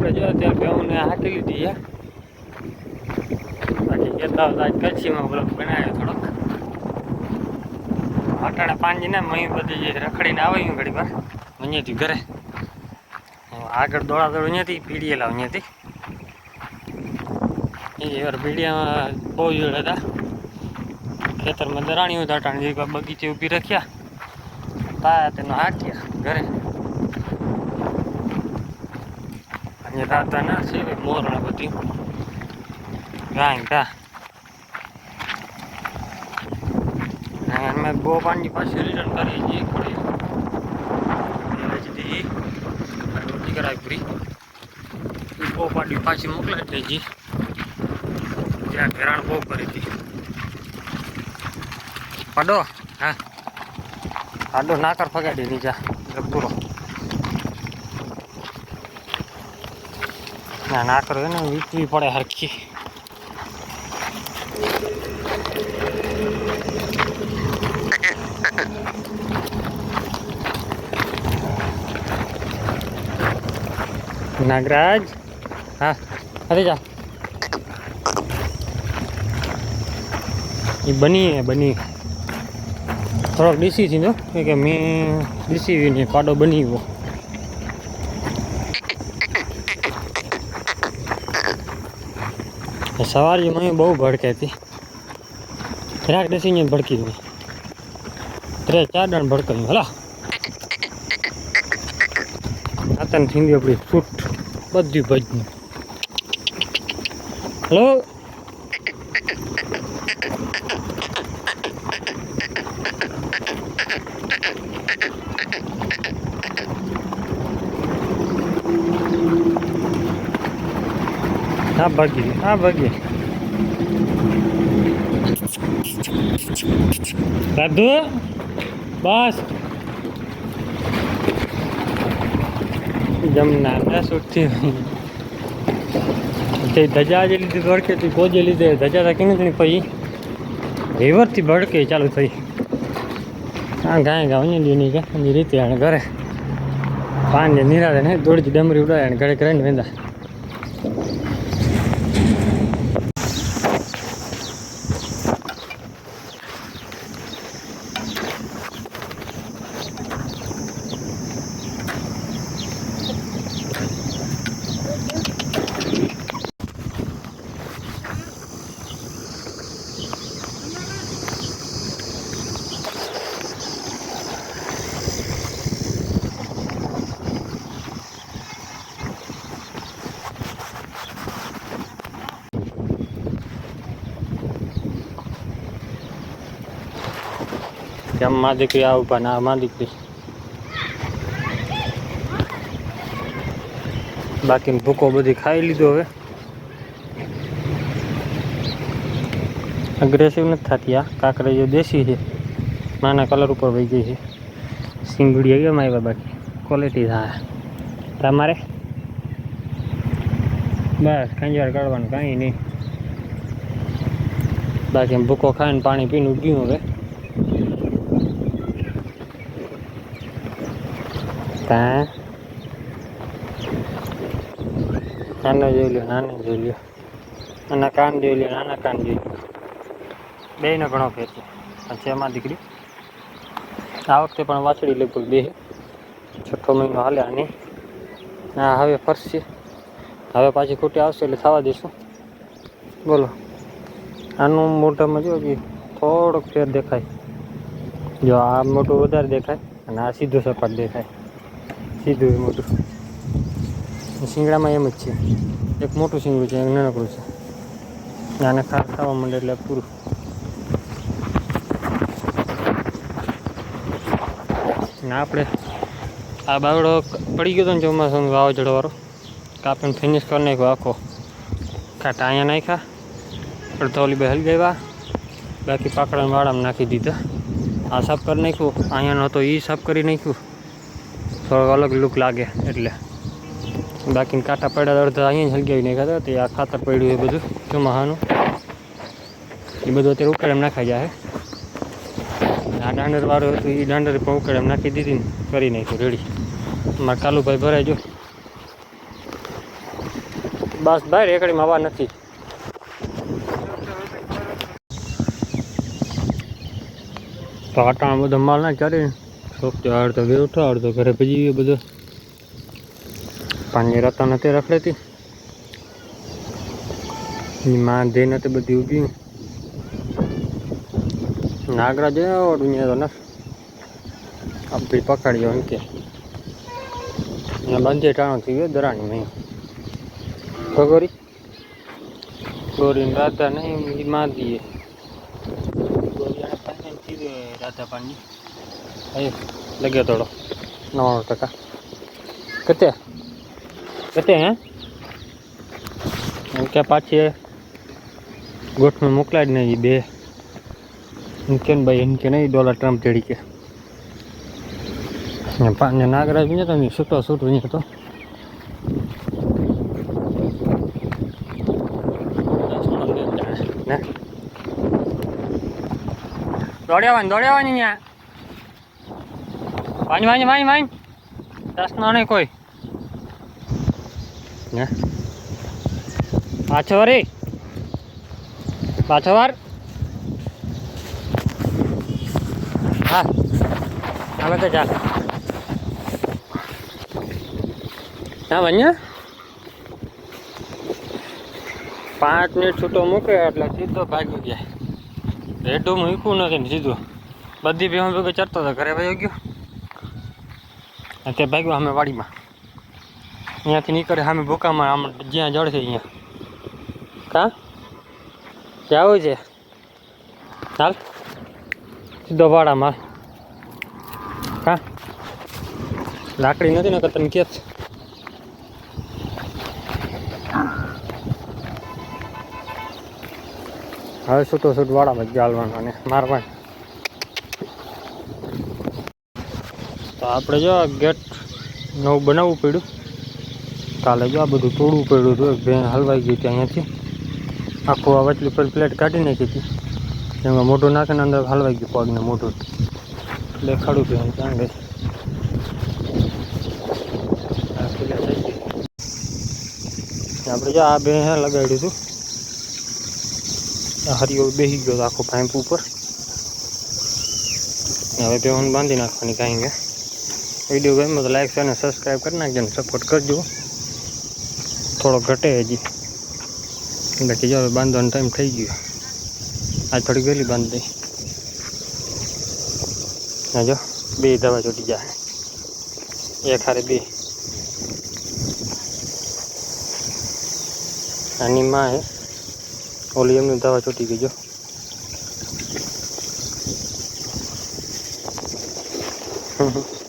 આપણે જો અત્યારે ભેહુંને હાકી લીધી છે બાકી કહેતા હતા આજ કચ્છીમાં બ્લોક બનાવ્યો થોડોક. અટાણે પાંજી ને મહી બધી જે રખડીને આવ્યું ઘડી વાર, અહીંયાથી ઘરે. આગળ દોડા દોડ અહીંયાથી પીડીએલા અહીંયાથી. એ વાર પીડિયામાં બહુ જોડ હતા. ખેતરમાં દરાણીઓ દાટાણી બગીચે ઊભી રાખ્યા. તા તેનો હાક્યા ઘરે. અને દાદા ના છે મોરણ બધી ગાય તા અને અમે બહુ પાણી પાછી રિટર્ન કરીએ છીએ ખોડી હજી રોટી કરાવી પૂરી બહુ પાણી પાછી મોકલાવી દેજી ત્યાં ઘેરાણ બહુ કરી હતી પાડો હા પાડો નાકર ફગાડી નીચા પૂરો ના નાકર હોય ને વીટવી પડે હરખી નાગરાજ હા અરે જા એ બની હે બની થોડોક ડીસી થી જો કે મેં ડીસી ને પાડો બની ગયો સવારી મહી બહુ ભડકે હતી. રાખ ડીસી ભડકી ગઈ. ત્રે ચાર જણ ભડકાયું, હલા. આતન થીંદી આપણી છૂટ બધી ભજની. હલો. હા ભાગી હા ભાગી. સાધુ બસ. જમના, ના સુટતી તે ધજા જે લીધી ભડકે તે કોજે લીધે, ધજા તા કેને ઘણી પછી રિવરથી ભડકે ચાલુ થઈ. આ ગાય ગા અહીંયા ની કે એની રીતે ઘરે. પાન ને નિરાળે ને દોડી ડમરી ઉડાડે ઘરે ઘરે કરીને વેંદા. કેમ માં દીકરી આવું પણ આ માં દીકરી. બાકી ભૂકો બધી ખાઈ લીધો હવે. અગ્રેસિવ નથી થતી આ. કાંકરા જે દેશી છે, નાના કલર ઉપર વહી ગઈ છે. સિંગડી એમ આવ્યા બાકી. ક્વોલિટી થાય તમારે બસ ખંજવાર કાઢવાનું કાંઈ નહીં. બાકી ભૂકો ખાઈને પાણી પીને ઉડ્યું હવે. તા. નાનો જોઈ લ્યો નાનો જોઈ લ્યો નાના કાન જોઈ લ્યો નાના કાન જોઈ લ્યો બેયનો ઘણો ફેર છે. પછી એમાં દીકરી. આ વખતે પણ વાછડી લગભગ બે છઠ્ઠો મહિનો હાલે આની. હા હવે ફરશે હવે પાછી ખોટી આવશે એટલે થવા દઈશું બોલો. આનું મોઢામાં જો કે થોડોક ફેર દેખાય. જો આ મોટું વધારે દેખાય અને આ સીધું સપાટ દેખાય. સીધું એ મોટું. શિંગડામાં એમ જ છે. એક મોટું શિંગડું છે, એક નાનકડું છે. આને ખાસ ખાવા માંડે એટલે પૂરું. ને આપણે આ બાવડો પડી ગયો હતો ને ચોમાસાનું વાવાઝોડા વાળો કાપીને ફિનિશ કરી નાખ્યો આખો. કાંટા અહીંયા નાખ્યા. અડધા ઓલી બે હલી ગયા. બાકી પાકડાને વાળામાં નાખી દીધા. આ સાફ કરી નાખ્યું. અહીંયાનો હતો એ સાફ કરી નાખ્યું. થોડોક અલગ લુક લાગે એટલે. બાકી કાંટા પડ્યા અડધા અહીંયા જ હલગાવી નાખ્યા હતા. તે આ ખાતર પડ્યું એ બધું, ચોમાહાનું. એ બધું અત્યારે ઉકેડ એમ નાખાઈ જાય આ દાંડર વાળું હતું, એ દાંડર પણ એમ નાખી દીધી ને કરી નાખ્યું, રેડી. મારા કાલુભાઈ ભરાય જો બસ ભાઈ રેકડીમાં હવા નથી. તો આટાણા બધો માલ ના ચાલે શોખ અડધો બેઠો અડધો ઘરે ભજી ગયો બધો. પાણી રાતા નથી રખડેતી. માં દે નથી બધી ઊભી. નાગરા જોયો દુનિયા તો ના આપણી પકડ્યો એમ કે. બંધે ટાણો થઈ ગયો દરાણી નહીં ગોરી ગોરીને રાધા નહીં માં દઈએ રાધા પાણી. એ લગ્યો થોડો નવ્વાણું ટકા કતે કતે હે એમ કે પાછી ગોઠમાં મોકલાય જ નહીં ઈ બે એમ કે ને ભાઈ એમ કે નહીં ડોલર ટ્રમ્પ તેડી કે ને પાને નાગરાજ ને તો નહીં છૂટો છૂટું નહીં તો ને દોડ્યાવાની દોડ્યાવાની ત્યાં વાંચ વાંચ વાંચ વાંચ દસનો નહીં કોઈ ને પાછો રે પાછો વાર હા આવે તો ચાલ હા બન્યા પાંચ મિનિટ છૂટો મૂકે એટલે સીધો ભાગી જાય રેડું મૂક્યું નથી ને સીધું બધી ભેહું ભેગો ચડતો હતો ઘરે ભાઈ ગયો અને તે ભાગ્યો અમે વાડીમાં. અહીંયાથી નીકળે સામે ભૂકામાં, આમ જ્યાં જળ છે અહીંયા. કા? જાવું છે? ચાલ સીધો વાડામાં કા? લાકડી નથી ને તમે કે હવે છૂટો છૂટ વાડામાં જ ગાલવાનો અને મારવાનું. તો આપણે જો ગેટ નવું બનાવવું પડ્યું. કાલે જો આ બધું તોડવું પડ્યું હતું. એક બેન હલવાઈ ગઈ હતી અહીંયાથી. આખું આ વચલી પર પ્લેટ કાઢી નાખી હતી. એમાં મોઢું નાખીને અંદર હલવાઈ ગયું પગને મોઢું. દેખાડું ખાડું ક્યાં ત્યાં ગઈ. આપણે જો આ બે લગાડ્યું હતું. હરિયો બેસી ગયો આખો પાઇપ ઉપર. હવે બેહોને બાંધી નાખવાની કાંઈ ગયા વીડિયો ગમ્યો તો લાઈક અને સબસ્ક્રાઈબ કરી નાખજો ને સપોર્ટ કરજો. થોડો ઘટે હજી. બાકી જો હવે બાંધવાનો ટાઈમ થઈ ગયો. આ થોડી ગયેલી બાંધી દઈ. હા જો, બે દવા ચોટી જાય એક હારે બે. આની માં હે. ઓલી એમની દવા ચોટી ગઈ જો. હમ હમ.